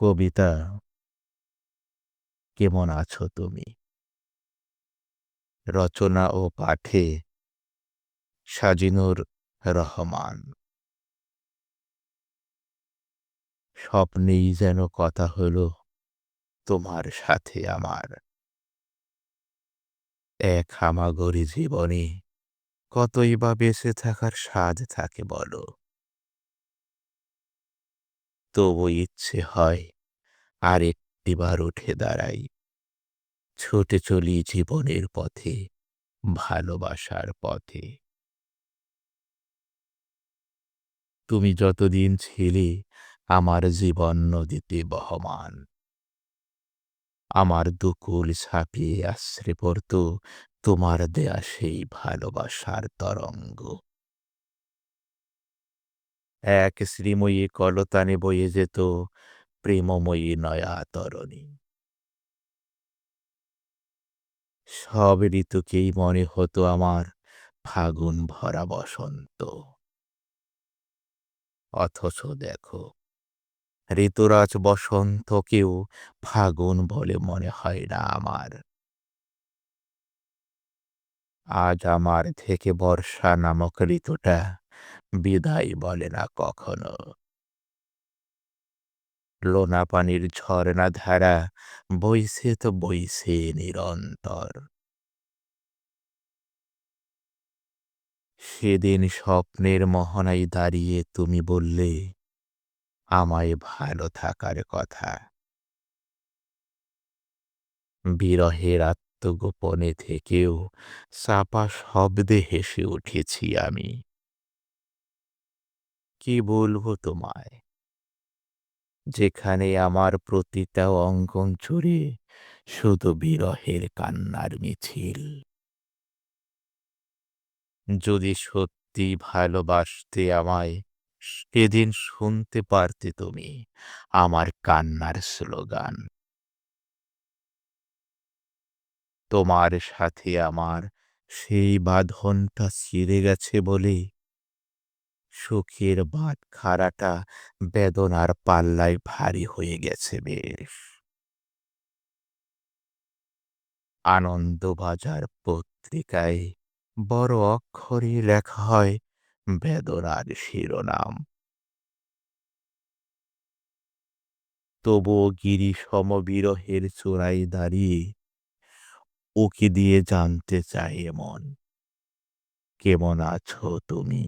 কবিতা, কেমন আছো তুমি? রচনা ও পাঠে সাজিনুর রহমান। স্বপ্নেই যেন কথা হলো তোমার সাথে আমার। এক হামাগরি জীবনে কতই বা বেঁচে থাকার স্বাদ থাকে বলো। তবু ইচ্ছে হয় আর একটিবার উঠে দাঁড়াই। ছুটে চলি জীবনের পথে, ভালোবাসার পথে। তুমি যতদিন ছিলে আমার জীবন নদীতে বহমান। আমার দুকুল ছাপিয়ে আশ্রে পড়ত তোমার দেয়া সেই ভালোবাসার তরঙ্গ। এক শ্রীময়ী কলতানে বয়ে যেত, প্রেমময়ী নয়া তরণী সব ঋতুকেই মনে হতো আমার ফাগুন ভরা বসন্ত। অথচ দেখো, ঋতুরাজ বসন্তকেও ফাগুন বলে মনে হয় না আমার। আজ আমার থেকে বর্ষা নামক ঋতুটা বিদায় বলে না কখনো। লোনা পানির ঝর্ণা ধারা বইছে তো বইছে নিরন্তর। সেদিন স্বপ্নের মোহনায় দাঁড়িয়ে তুমি বললে, আমায় ভালো থাকার কথা। বিরহের আত্মগোপনে থেকেও চাপা শব্দে হেসে উঠেছি আমি। কি বলব তোমায়? যেখানে আমার প্রতিটা অঙ্কন জুড়ে শুধু বিরহের কান্নার মিছিল। যদি সত্যি ভালোবাসতে আমায়, সেদিন শুনতে পারতে তুমি আমার কান্নার স্লোগান। তোমার সাথে আমার সেই বাঁধনটা ছিঁড়ে গেছে বলে সুখের বাদ খাড়াটা বেদনার পাল্লায় ভারী হয়ে গেছে বেশ। আনন্দবাজার পত্রিকায় বড় অক্ষরে লেখা হয় বেদনার শিরোনাম। তবুও গিরি সমবিরহের চূড়ায় দাঁড়িয়ে ওকে দিয়ে জানতে চাই এমন, কেমন আছো তুমি?